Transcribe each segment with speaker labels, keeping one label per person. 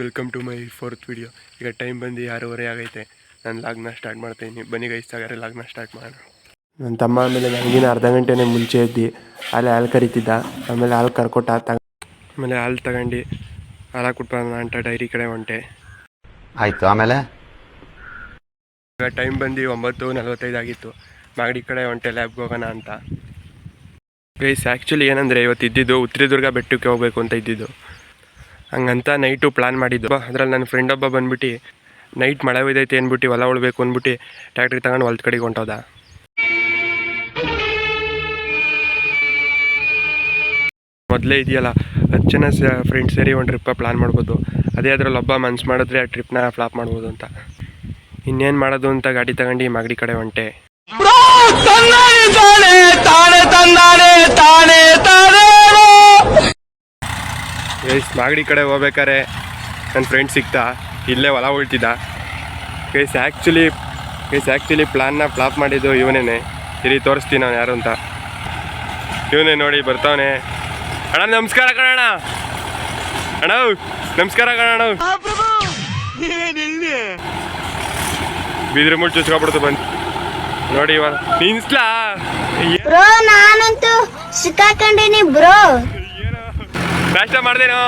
Speaker 1: Welcome to my fourth video ಈಗ time ಬಂದು ಆರೂವರೆ ಆಗೈತೆ. ನಾನು ಲಾಗ್ನ ಸ್ಟಾರ್ಟ್ ಮಾಡ್ತಾಯಿದ್ದೀನಿ ಬನ್ನಿ ಗೈಸ್ತಾಗಾರೆ ಲಾಗ್ನ ಸ್ಟಾರ್ಟ್ ಮಾಡೋಣ. ನನ್ನ ತಮ್ಮ ಆಮೇಲೆ ನನಗಿನ ಅರ್ಧ ಗಂಟೆನೆ ಮುಂಚೆ ಇದ್ದು ಅಲ್ಲಿ ಹಾಲು ಕರಿತಿದ್ದ. ಆಮೇಲೆ ಹಾಲು ಕರ್ಕೊಟ್ಟ ತಗ ಆಮೇಲೆ ಹಾಲು ತಗೊಂಡು. ಹಾಲು ಕೊಟ್ಬರೋಣ ಅಂತ ಡೈರಿ ಕಡೆ ಹೊಂಟೆ.
Speaker 2: ಆಯಿತು ಆಮೇಲೆ?
Speaker 1: ಈಗ ಟೈಮ್ ಬಂದು ಒಂಬತ್ತು ನಲ್ವತ್ತೈದು ಆಗಿತ್ತು. ಮಾಗಡಿ ಕಡೆ ಹೊಂಟೆ ಲ್ಯಾಬ್ಗೆ ಹೋಗೋಣ ಅಂತ. ಗೈಸ್ ಆ್ಯಕ್ಚುಲಿ ಏನಂದರೆ ಇವತ್ತು ಇದ್ದಿದ್ದು ಉತ್ತರದುರ್ಗ ಬೆಟ್ಟಕ್ಕೆ ಹೋಗಬೇಕು ಅಂತ ಇದ್ದಿದ್ದು. ಹಂಗಂತ ನೈಟು ಪ್ಲಾನ್ ಮಾಡಿದ್ದು. ಅದ್ರಲ್ಲಿ ನನ್ನ ಫ್ರೆಂಡ್ ಒಬ್ಬ ಬಂದ್ಬಿಟ್ಟು ನೈಟ್ ಮಳೆ ಒಯ್ದೈತೆ ಅಂದ್ಬಿಟ್ಟು ಹೊಲ ಉಳ್ಬೇಕು ಅಂದ್ಬಿಟ್ಟು ಟ್ಯಾಕ್ಟ್ರಿ ತಗೊಂಡು ಹೊಲ್ದ ಕಡೆಗೆ ಹೊಂಟೋದ? ಮೊದಲೇ ಇದೆಯಲ್ಲ ಹತ್ತು ಜನ ಫ್ರೆಂಡ್ಸ್ ಸೇರಿ ಒಂದು ಟ್ರಿಪ್ಪ ಪ್ಲಾನ್ ಮಾಡ್ಬೋದು. ಅದೇ ಅದ್ರಲ್ಲಿ ಒಬ್ಬ ಮನ್ಸು ಮಾಡಿದ್ರೆ ಆ ಟ್ರಿಪ್ನ ಫ್ಲಾಪ್ ಮಾಡ್ಬೋದು ಅಂತ. ಇನ್ನೇನು ಮಾಡೋದು ಅಂತ ಗಾಡಿ ತಗೊಂಡು ಮಾಗಡಿ ಕಡೆ ಹೊಂಟೆ. ಗೈಸ್ ಮಾಗಡಿ ಕಡೆ ಹೋಗ್ಬೇಕಾರೆ ನನ್ನ ಫ್ರೆಂಡ್ ಸಿಕ್ತಾ, ಇಲ್ಲೇ ಹೊಲ ಉಳ್ತಿದ್ದ. ಗೈಸ್ ಆ್ಯಕ್ಚುಲಿ ಗೈಸ್ ಆ್ಯಕ್ಚುಲಿ ಪ್ಲಾನ್ನ ಫ್ಲಾಪ್ ಮಾಡಿದ್ದು ಇವನೇ ಇಲ್ಲಿ ತೋರಿಸ್ತೀನಿ ನಾನು ಯಾರು ಅಂತ. ಇವನೇ ನೋಡಿ ಬರ್ತಾವನೆ. ಅಣ್ಣ, ನಮಸ್ಕಾರ ಕಣಣ್ಣ. ಅಣ್ಣ, ನಮಸ್ಕಾರ ಕಣಣ್ಣ. ಬಿದಿರು ಮುಟ್ಟು ಚುಚ್ಕೊಬಿಡ್ತು ಬಂದು. ನೋಡಿ ಇವಾಗ. ನಿನ್ಸ್ಲಾ
Speaker 3: ನಾನಂತೂ ಸಿಕ್ಕಾಕೊಂಡಿನಿ ಬ್ರೋ.
Speaker 1: ನಾಷ್ಟ ಮಾಡ್ದೇನು?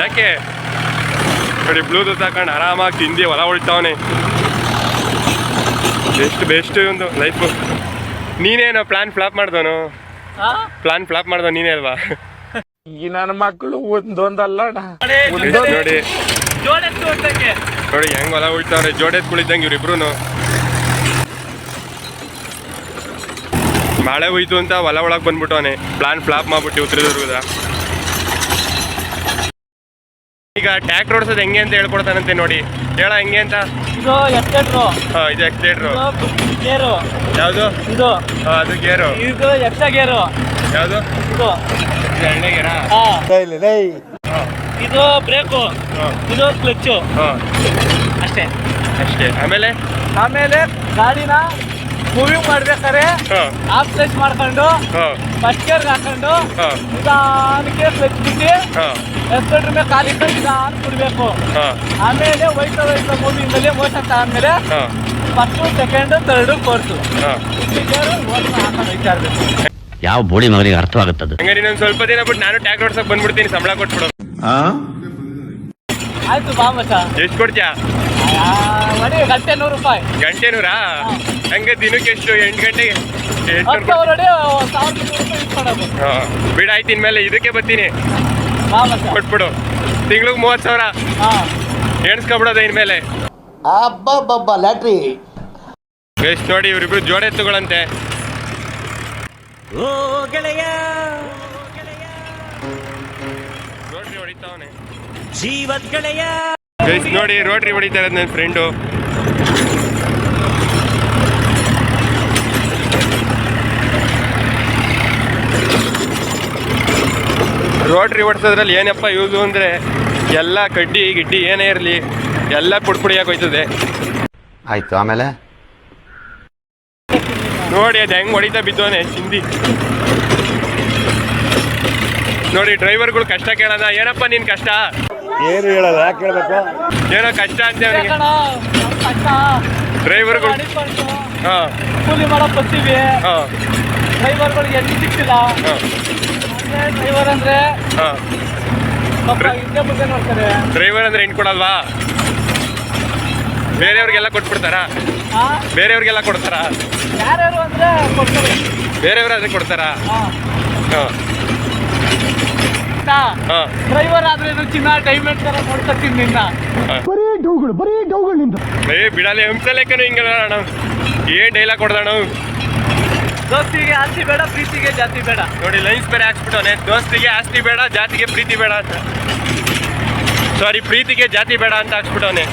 Speaker 1: ಯಾಕೆ? ನೋಡಿ ಬ್ಲೂಟೂತ್ ಹಾಕೊಂಡು ಆರಾಮಾಗಿ ತಿಂದು ಹೊಲ ಉಳ್ತಾವನೆ. ಬೆಸ್ಟ್ ಬೆಸ್ಟ್ ಒಂದು ಲೈಫು ನೀನೇನು ಪ್ಲಾನ್ ಫ್ಲಾಪ್ ಮಾಡ್ದವನು? ಪ್ಲಾನ್ ಫ್ಲಾಪ್ ಮಾಡ್ದವ ನೀನೇ ಅಲ್ವಾ?
Speaker 4: ಈ ನನ್ನ ಮಕ್ಕಳು ಒಂದೊಂದಲ್ಲ
Speaker 1: ನೋಡಿ. ನೋಡಿ ಹೆಂಗ್ ಹೊಲ ಉಳಿತಾವ್ರೆ? ಜೋಡೆತ್ ಕುಳಿದಂಗೆ ಇವ್ರಿಬ್ರು ಮಳೆ ಹೋಯ್ತು ಅಂತ ಹೊಲ ಒಳಗೆ ಬಂದ್ಬಿಟ್ಟವನೆ. ಪ್ಲಾನ್ ಫ್ಲಾಪ್ ಮಾಡ್ಬಿಟ್ಟು ಉತ್ತರದುರ್ಗದ ಈಗ ಟ್ಯಾಕ್ಟರ್ ಓಡಿಸೋದು ಹೆಂಗೆ ಅಂತ ಹೇಳ್ಕೊಡ್ತಾನಂತೆ ನೋಡಿ. ಹೇಳ ಹೆಂಗೆ ಅಂತ?
Speaker 5: ಇದು ಎಕ್ಸೆಟ್ರು.
Speaker 1: ಹಾ ಇದು ಎಕ್ಸ್ಲೇಟ್ರು
Speaker 5: ಇದು ಗೇರು.
Speaker 1: ಯಾವುದು?
Speaker 5: ಇದು.
Speaker 1: ಹಾ ಅದು ಗೇರು.
Speaker 5: ಇದು ಎಕ್ಸ್ಟ್ರಾ ಗೇರು.
Speaker 1: ಯಾವುದು?
Speaker 5: ಇದು.
Speaker 1: ಇದು ಎಣ್ಣೆ ಗೇರಾ?
Speaker 5: ಹಾ. ಇದು ಬ್ರೇಕು. ಇದು ಕ್ಲಚ್ಚು.
Speaker 1: ಹಾಂ.
Speaker 5: ಅಷ್ಟೇ.
Speaker 1: ಅಷ್ಟೇ. ಆಮೇಲೆ?
Speaker 5: ಆಮೇಲೆ ಗಾಡಿನ ಮೂವಿಂಗ್ ಮಾಡ್ಬೇಕಾದ್ರೆ
Speaker 1: ಹಾಂ.
Speaker 5: ಆಫ್ ಸ್ಲೆಚ್ ಮಾಡ್ಕೊಂಡು ಫಸ್ಟ್ ಕೇರ್ ಹಾಕೊಂಡು ನಿಧಾನಕ್ಕೆ ಕ್ಲಚ್ ಬಿಟ್ಟು
Speaker 1: ಹಾಂ
Speaker 5: ಎಕ್ಸ್ಪೆಟ್ರ್ ಮೇಲೆ ಕಾಲಿಟ್ಟು ನಿಧಾನ ಕುಡಬೇಕು.
Speaker 1: ಹಾಂ.
Speaker 5: ಆಮೇಲೆ ವೈಟ್ ವೈಟ್ ಮೂವಿಂಗ್ ಅಲ್ಲಿ ಮೋಷನ್ ತಗೊಂಡ್ಮೇಲೆ ಫಸ್ಟ್ ಫಸ್ಟು ಥರ್ಡ್ ಫೋರ್ತ್
Speaker 2: ಯಾವ ಬೋಳಿ ಮಗನಿಗೆ ಅರ್ಥವಾಗುತ್ತದೆ?
Speaker 1: ಹಂಗಾರೆ ಇನ್ನೊಂದು ಸ್ವಲ್ಪ ದಿನ ಬಿಟ್ಟು ನಾನು ಟ್ಯಾಗ್ ಓಡ್ಸಕ್ ಬಂದ್ಬಿಡ್ತೀನಿ ಸಂಬಳ ಕೊಟ್ಬಿಡು.
Speaker 5: ಆಯ್ತು ಬಾ ಮಚ್ಚ
Speaker 1: ಎಷ್ಟು ಕೊಡ್ತೀಯಾ?
Speaker 5: ಗಂಟೆ ನೂರು ರೂಪಾಯಿ
Speaker 1: ಗಂಟೆ ನೂರಾ ಹಂಗೆ ದಿನಕ್ಕೆ ಎಷ್ಟು ಎಂಟು ಗಂಟೆಗೆ ಬಿಡಾಯ್ತು ಇನ್ಮೇಲೆ ಇದಕ್ಕೆ ಬರ್ತೀನಿ. ಕೊಟ್ಬಿಡು. ತಿಂಗ್ಳಿಗೆ ಮೂವತ್ತು ಸಾವಿರ.
Speaker 5: ಹಾಂ.
Speaker 1: ಎಣಿಸ್ಕೊಬಿಡೋದು ಇನ್ಮೇಲೆ.
Speaker 6: ಅಬ್ಬಬ್ಬಬ್ಬ ಲ್ಯಾಟ್ರಿ.
Speaker 1: ನೋಡಿ ಇವ್ರಿಬ್ರು ಜೋಡೆ ಎತ್ತುಗಳಂತೆ. ನೋಡ್ರಿ ಹೊಡಿತಾವನೆ. ಗೈಸ್ ನೋಡಿ ರೋಟ್ರಿ ಹೊಡಿತಾರೆ ನನ್ನ ಫ್ರೆಂಡು ರೋಟ್ರಿ ಹೊಡ್ಸೋದ್ರಲ್ಲಿ ಏನಪ್ಪ ಯೂಸು ಅಂದರೆ ಎಲ್ಲ ಕಡ್ಡಿ ಗಿಡ್ಡಿ ಏನೇ ಇರಲಿ ಎಲ್ಲ ಪುಡಿ ಪುಡಿಯಾಗಿ ಹೋಯ್ತದೆ
Speaker 2: ಆಯ್ತು ಆಮೇಲೆ?
Speaker 1: ನೋಡಿ ಅದು ಹೆಂಗೆ ಹೊಡಿತಾ ಬಿದ್ದೋನೆ ಚಿಂದಿ. ನೋಡಿ ಡ್ರೈವರ್ಗಳು ಕಷ್ಟ ಕೇಳೋಣ. ಏನಪ್ಪ ನೀನು ಕಷ್ಟ?
Speaker 6: ಏನು ಹೇಳಲ್ಲ ಯಾಕೆ ಹೇಳ್ಬೇಕು?
Speaker 1: ಏನೋ ಕಷ್ಟ ಅಂತ ಅವನಿಗೆ.
Speaker 5: ಕಣ ಕಷ್ಟ.
Speaker 1: ಡ್ರೈವರ್ಗಳು ಹಾಂ.
Speaker 5: ಕೂಲಿ ಮಾಡಕ್ ಬರ್ತೀವಿ.
Speaker 1: ಹಾಂ.
Speaker 5: ಡ್ರೈವರ್ಗಳಿಗೆ ಎಣ್ಣೆ ಸಿಕ್ತಿಲ್ಲ ಡ್ರೈವರ್ ಅಂದ್ರೆ
Speaker 1: ಹಾಂ.
Speaker 5: ಪಾಪ ಹಿಂದೆ ಮುಂದೆ ನೋಡ್ತಾರೆ.
Speaker 1: ಡ್ರೈವರ್ ಅಂದ್ರೆ ಹೆಣ್ ಕೊಡಲ್ವಾ? ಬೇರೆಯವ್ರಿಗೆಲ್ಲ ಕೊಟ್ಬಿಡ್ತಾರಾ?
Speaker 5: ಹಾ
Speaker 1: ಬೇರೆಯವ್ರಿಗೆಲ್ಲ ಕೊಡ್ತಾರಾ?
Speaker 5: ಯಾರ್ಯಾರು ಅಂದ್ರೆ ಕೊಡ್ತಾರೆ.
Speaker 1: ಬೇರೆಯವ್ರಾದ್ರೆ ಕೊಡ್ತಾರಾ?
Speaker 5: ಹಾ.
Speaker 1: ಹಾ ಹಾ.
Speaker 5: ಡ್ರೈವರ್ ಆದ್ರೆ ಚಿನ್ನ ಡೈಮಂಡ್ ತರ ನೋಡ್ಕೊತೀನಿ ನಿನ್ನ.
Speaker 1: ಏ ಬಿಡಲ್ಲ ಹಂಸಲೇಕನು ಹಿಂಗ ಅಣ್ಣ. ಏನ್ ಡೈಲಾಗ್ ಕೊಡ್ದಣ್ಣ
Speaker 5: ದೋಸ್ತಿಗೆ ಆಸ್ತಿ ಬೇಡ ಪ್ರೀತಿಗೆ ಜಾತಿ ಬೇಡ.
Speaker 1: ನೋಡಿ ಲೈನ್ಸ್ ಬೇರೆ ಹಾಕ್ಸ್ಬಿಟ್ಟವನೆ. ದೋಸ್ತಿಗೆ ಆಸ್ತಿ ಬೇಡ ಜಾತಿಗೆ ಪ್ರೀತಿ ಬೇಡ ಅಂತ. ಸಾರಿ ಪ್ರೀತಿಗೆ ಜಾತಿ ಬೇಡ ಅಂತ ಹಾಕ್ಸ್ಬಿಟ್ಟವನೆ.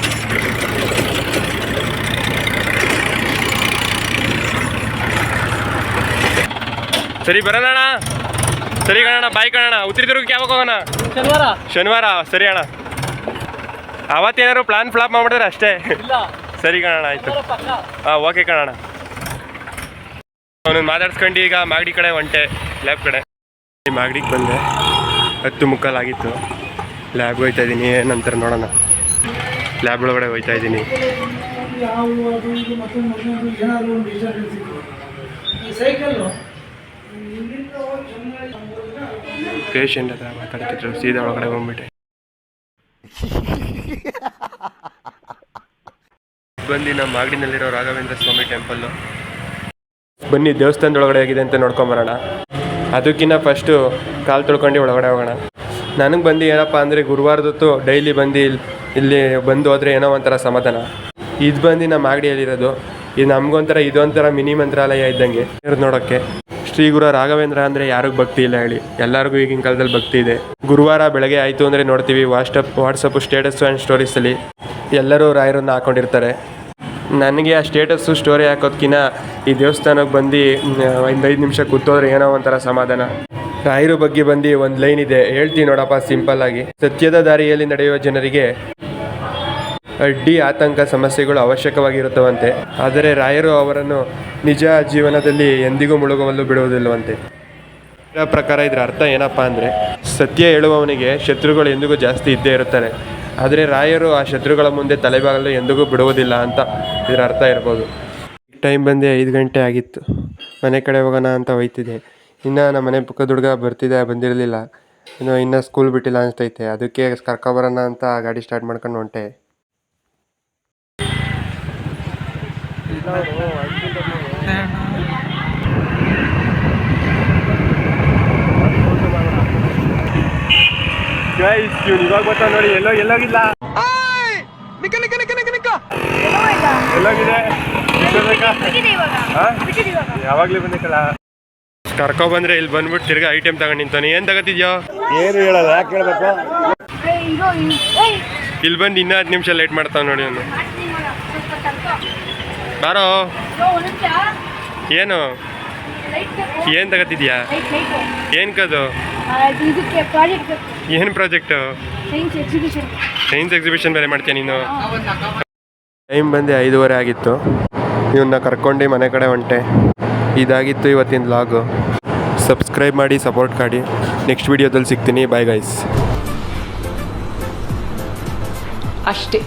Speaker 1: ಸರಿ ಬರಲ್ಲಣ್ಣ ಅಣ್ಣ. ಸರಿ ಕಣಣ್ಣ ಬಾಯ್ ಕಣಣ್ಣ. ಉತ್ತರದುರ್ಗಕ್ಕೆ ಯಾವಾಗ ಹೋಗೋಣ.
Speaker 5: ಶನಿವಾರ.
Speaker 1: ಶನಿವಾರ ಸರಿ ಅಣ್ಣ. ಅವತ್ತೇನಾದ್ರು ಪ್ಲಾನ್ ಫ್ಲಾಪ್ ಮಾಡ್ಬಿಟ್ರೆ ಅಷ್ಟೇ.
Speaker 5: ಇಲ್ಲ.
Speaker 1: ಸರಿ ಕಣಣ್ಣ ಆಯ್ತು. ಹಾಂ ಓಕೆ ಕಣಣ್ಣ. ಅವನು ಮಾತಾಡ್ಸ್ಕೊಂಡು ಈಗ ಮಾಗಡಿ ಕಡೆ ಒಂಟೆ ಲ್ಯಾಬ್ ಕಡೆ. ಮಾಗಡಿಗೆ ಬಂದೆ. ಹತ್ತು ಮುಕ್ಕಾಲಾಗಿತ್ತು. ಲ್ಯಾಬ್ಗೆ ಹೋಯ್ತಾ ಇದ್ದೀನಿ ನಂತರ ನೋಡೋಣ. ಲ್ಯಾಬ್ ಒಳಗಡೆ ಹೋಯ್ತಾ ಇದ್ದೀನಿ ಪೇಷಂಟ್ ಹತ್ರ ಮಾತಾಡ್ತಿದ್ರು ಸೀದಾ ಒಳಗಡೆ ಬಂದ್ಬಿಟ್ಟೆ. ಬಂದು ನಮ್ಮ ಮಾಗಡಿನಲ್ಲಿರೋ ರಾಘವೇಂದ್ರ ಸ್ವಾಮಿ ಟೆಂಪಲ್ಲು ಬನ್ನಿ ದೇವಸ್ಥಾನದ ಒಳಗಡೆ ಆಗಿದೆ ಅಂತ ನೋಡ್ಕೊಂಬರೋಣ ಅದಕ್ಕಿಂತ ಫಸ್ಟು ಕಾಲು ತೊಳ್ಕೊಂಡು ಒಳಗಡೆ ಹೋಗೋಣ. ನನಗೆ ಬಂದು ಏನಪ್ಪ ಅಂದರೆ ಗುರುವಾರದೊತ್ತು ಡೈಲಿ ಬಂದು ಇಲ್ಲಿ ಇಲ್ಲಿ ಬಂದು ಹೋದರೆ ಏನೋ ಒಂಥರ ಸಮಾಧಾನ. ಇದು ಬಂದು ನಮ್ಮ ಮಾಗಡಿಯಲ್ಲಿರೋದು. ಇದು ನಮಗೊಂಥರ ಇದೊಂಥರ ಮಿನಿ ಮಂತ್ರಾಲಯ ಇದ್ದಂಗೆ. ಇರೋದು ನೋಡೋಕ್ಕೆ. ಶ್ರೀ ಗುರು ರಾಘವೇಂದ್ರ ಅಂದರೆ ಯಾರಿಗೂ ಭಕ್ತಿ ಇಲ್ಲ ಹೇಳಿ. ಎಲ್ಲರಿಗೂ ಈಗಿನ ಕಾಲದಲ್ಲಿ ಭಕ್ತಿ ಇದೆ. ಗುರುವಾರ ಬೆಳಗ್ಗೆ ಆಯಿತು ಅಂದರೆ ನೋಡ್ತೀವಿ ವಾಟ್ಸಪ್ ಸ್ಟೇಟಸ್ ಸ್ಟೇಟಸ್ಸು ಆ್ಯಂಡ್ ಸ್ಟೋರೀಸಲ್ಲಿ ಎಲ್ಲರೂ ರಾಯರನ್ನು ಹಾಕೊಂಡಿರ್ತಾರೆ. ನನಗೆ ಆ ಸ್ಟೇಟಸ್ಸು ಸ್ಟೋರಿ ಹಾಕೋದ್ಕಿಂತ ಈ ದೇವಸ್ಥಾನಕ್ಕೆ ಬಂದು ಒಂದು ಐದು ನಿಮಿಷ ಕೂತೋದ್ರೆ ಏನೋ ಒಂಥರ ಸಮಾಧಾನ. ರಾಯರು ಬಗ್ಗೆ ಬಂದು ಒಂದು ಲೈನ್ ಇದೆ. ಹೇಳ್ತೀನಿ ನೋಡಪ್ಪ ಸಿಂಪಲ್ ಆಗಿ. ಸತ್ಯದ ದಾರಿಯಲ್ಲಿ ನಡೆಯುವ ಜನರಿಗೆ ಅಡ್ಡಿ ಆತಂಕ ಸಮಸ್ಯೆಗಳು ಅವಶ್ಯಕವಾಗಿರುತ್ತವಂತೆ. ಆದರೆ ರಾಯರು ಅವರನ್ನು ನಿಜ ಜೀವನದಲ್ಲಿ ಎಂದಿಗೂ ಮುಳುಗವಲು ಬಿಡುವುದಿಲ್ಲವಂತೆ. ಇದರ ಪ್ರಕಾರ ಇದರ ಅರ್ಥ ಏನಪ್ಪ ಅಂದರೆ, ಸತ್ಯ ಹೇಳುವವನಿಗೆ ಶತ್ರುಗಳು ಎಂದಿಗೂ ಜಾಸ್ತಿ ಇದ್ದೇ ಇರುತ್ತಾರೆ ಆದರೆ ರಾಯರು ಆ ಶತ್ರುಗಳ ಮುಂದೆ ತಲೆಬಾಗಲು ಎಂದಿಗೂ ಬಿಡುವುದಿಲ್ಲ ಅಂತ ಇದರ ಅರ್ಥ ಇರ್ಬೋದು. ಟೈಮ್ ಬಂದು ಐದು ಗಂಟೆ ಆಗಿತ್ತು. ಮನೆ ಕಡೆ ಹೋಗೋಣ ಅಂತ ಹೋಯ್ತಿದ್ದೆ. ಇನ್ನು ನಮ್ಮ ಮನೆ ಪಕ್ಕದ ಹುಡುಗ ಬರ್ತಿದೆ, ಬಂದಿರಲಿಲ್ಲ. ಇನ್ನು, ಇನ್ನೂ ಸ್ಕೂಲ್ ಬಿಟ್ಟಿಲ್ಲ ಅನಿಸ್ತೈತೆ. ಅದಕ್ಕೆ ಕರ್ಕೊಬರೋಣ ಅಂತ ಗಾಡಿ ಸ್ಟಾರ್ಟ್ ಮಾಡ್ಕೊಂಡು ಹೊಂಟೆ. ಇವಾಗ ಗೊತ್ತಾ ನೋಡಿ. ಎಲ್ಲೋ ಎಲ್ಲೋಗಿಲ್ಲ ಎಲ್ಲೋಗಿದೆ? ಯಾವಾಗಲೂ ಬಂದಿತ್ತಲ್ಲ? ಕರ್ಕೊ ಬಂದ್ರೆ ಇಲ್ಲಿ ಬಂದ್ಬಿಟ್ಟು ತಿರ್ಗಾ ಐಟಮ್ ತಗೊಂಡು ನಿಂತಾನೆ. ಏನು ತಗತಿದ್ಯೋ?
Speaker 6: ಏನು ಹೇಳಲ್ಲ ಯಾಕೆ ಹೇಳ್ಬೇಕು
Speaker 1: ಇಲ್ಲಿ ಬಂದು ಇನ್ನೂ ಹತ್ತು ನಿಮಿಷ ಲೇಟ್ ಮಾಡ್ತಾವ ನೋಡಿ ಅವನು. ಬಾರೋ. ಏನು? ಏನು ತಗೋತಿದ್ಯಾ? ಏನು ಕದು?
Speaker 3: ಇದಕ್ಕೆ ಪ್ರಾಜೆಕ್ಟ್
Speaker 1: ಏನು project
Speaker 3: science exhibition
Speaker 1: science exhibition ಬೇರೆ ಮಾಡ್ತೀಯ ನೀನು? ಟೈಮ್ ಬಂದು ಐದೂವರೆ ಆಗಿತ್ತು. ಇವನ್ನ ಕರ್ಕೊಂಡು ಮನೆ ಕಡೆ ಹೊಂಟೆ. ಇದಾಗಿತ್ತು ಇವತ್ತಿನ ಲಾಗು ಸಬ್ಸ್ಕ್ರೈಬ್ ಮಾಡಿ ಸಪೋರ್ಟ್ ಮಾಡಿ. ನೆಕ್ಸ್ಟ್ ವಿಡಿಯೋದಲ್ಲಿ ಸಿಗ್ತೀನಿ. ಬಾಯ್ ಗೈಸ್
Speaker 7: ಅಷ್ಟೇ.